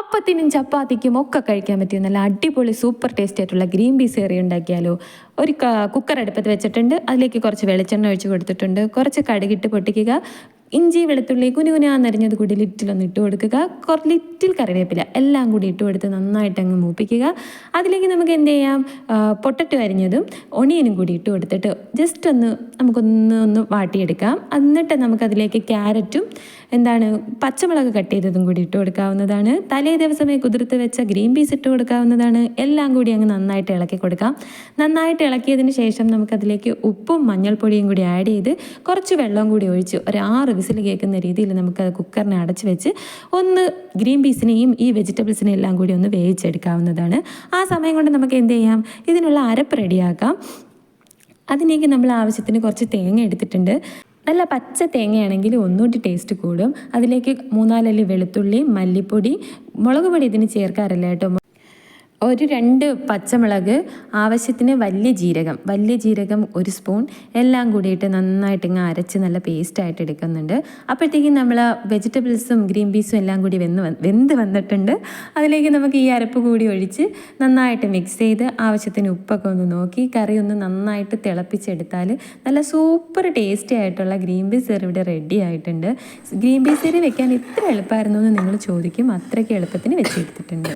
അപ്പത്തിനും ചപ്പാത്തിക്കും ഒക്കെ കഴിക്കാൻ പറ്റിയ നല്ല അടിപൊളി സൂപ്പർ ടേസ്റ്റ് ആയിട്ടുള്ള ഗ്രീൻ പീസ് കറി ഉണ്ടാക്കിയാലോ. ഒരു കുക്കർ അടുപ്പത്ത് വെച്ചിട്ടുണ്ട്. അതിലേക്ക് കുറച്ച് വെളിച്ചെണ്ണ ഒഴിച്ച് കൊടുത്തിട്ടുണ്ട്. കുറച്ച് കടുകിട്ട് പൊട്ടിക്കുക. ഇഞ്ചി വെളുത്തുള്ളി കുനുകുനാന്നരിഞ്ഞത് കൂടി ലിറ്റിലൊന്ന് ഇട്ട് കൊടുക്കുക. കുറച്ച് ലിറ്റിൽ കറിവേപ്പില എല്ലാം കൂടി ഇട്ട് കൊടുത്ത് നന്നായിട്ട് അങ്ങ് മൂപ്പിക്കുക. അതിലേക്ക് നമുക്ക് എന്ത് ചെയ്യാം? പൊട്ടറ്റോ അരിഞ്ഞതും ഒണിയനും കൂടി ഇട്ട് കൊടുത്തിട്ട് ജസ്റ്റ് ഒന്ന് നമുക്കൊന്ന് ഒന്ന് വാട്ടിയെടുക്കാം. എന്നിട്ട് നമുക്കതിലേക്ക് ക്യാരറ്റും എന്താണ് പച്ചമുളക് കട്ട് ചെയ്തതും കൂടി ഇട്ട് കൊടുക്കാവുന്നതാണ്. തലേ ദിവസമേ കുതിർത്ത് വെച്ച ഗ്രീൻ പീസ് ഇട്ട് കൊടുക്കാവുന്നതാണ്. എല്ലാം കൂടി അങ്ങ് നന്നായിട്ട് ഇളക്കി കൊടുക്കാം. നന്നായിട്ട് ഇളക്കിയതിന് ശേഷം നമുക്കതിലേക്ക് ഉപ്പും മഞ്ഞൾപ്പൊടിയും കൂടി ആഡ് ചെയ്ത് കുറച്ച് വെള്ളം കൂടി ഒഴിച്ച് ഒരു ആറ് വിസിൽ കേൾക്കുന്ന രീതിയിൽ നമുക്ക് അത് കുക്കറിനെ അടച്ച് വെച്ച് ഒന്ന് ഗ്രീൻ പീസിനെയും ഈ വെജിറ്റബിൾസിനെയും എല്ലാം കൂടി ഒന്ന് വേവിച്ചെടുക്കാവുന്നതാണ്. ആ സമയം കൊണ്ട് നമുക്ക് എന്ത് ചെയ്യാം? ഇതിനുള്ള അരപ്പ് റെഡിയാക്കാം. അതിനേക്ക് നമ്മൾ ആവശ്യത്തിന് കുറച്ച് തേങ്ങ എടുത്തിട്ടുണ്ട്. നല്ല പച്ച തേങ്ങയാണെങ്കിൽ ഒന്നുകൂടി ടേസ്റ്റ് കൂടും. അതിലേക്ക് മൂന്നാലല്ലി വെളുത്തുള്ളി മല്ലിപ്പൊടി മുളക് പൊടി ഇതിന് ചേർക്കാറില്ല കേട്ടോ. ഒരു രണ്ട് പച്ചമുളക് ആവശ്യത്തിന് വലിയ ജീരകം വലിയ ജീരകം ഒരു സ്പൂൺ എല്ലാം കൂടിയിട്ട് നന്നായിട്ട് ഇങ്ങ് അരച്ച് നല്ല പേസ്റ്റായിട്ട് എടുക്കുന്നുണ്ട്. അപ്പോഴത്തേക്കും നമ്മൾ വെജിറ്റബിൾസും ഗ്രീൻ പീസും എല്ലാം കൂടി വെന്ന് വെന്ത് വന്നിട്ടുണ്ട്. അതിലേക്ക് നമുക്ക് ഈ അരപ്പ് കൂടി ഒഴിച്ച് നന്നായിട്ട് മിക്സ് ചെയ്ത് ആവശ്യത്തിന് ഉപ്പൊക്കെ ഒന്ന് നോക്കി കറി ഒന്ന് നന്നായിട്ട് തിളപ്പിച്ചെടുത്താൽ നല്ല സൂപ്പർ ടേസ്റ്റി ആയിട്ടുള്ള ഗ്രീൻ പീസ് കറി ഇവിടെ റെഡി ആയിട്ടുണ്ട്. ഗ്രീൻ പീസ് കറി വെക്കാൻ ഇത്ര എളുപ്പമായിരുന്നു എന്ന് നിങ്ങൾ ചോദിക്കും. അത്രയ്ക്ക് എളുപ്പത്തിന് വെച്ചെടുത്തിട്ടുണ്ട്.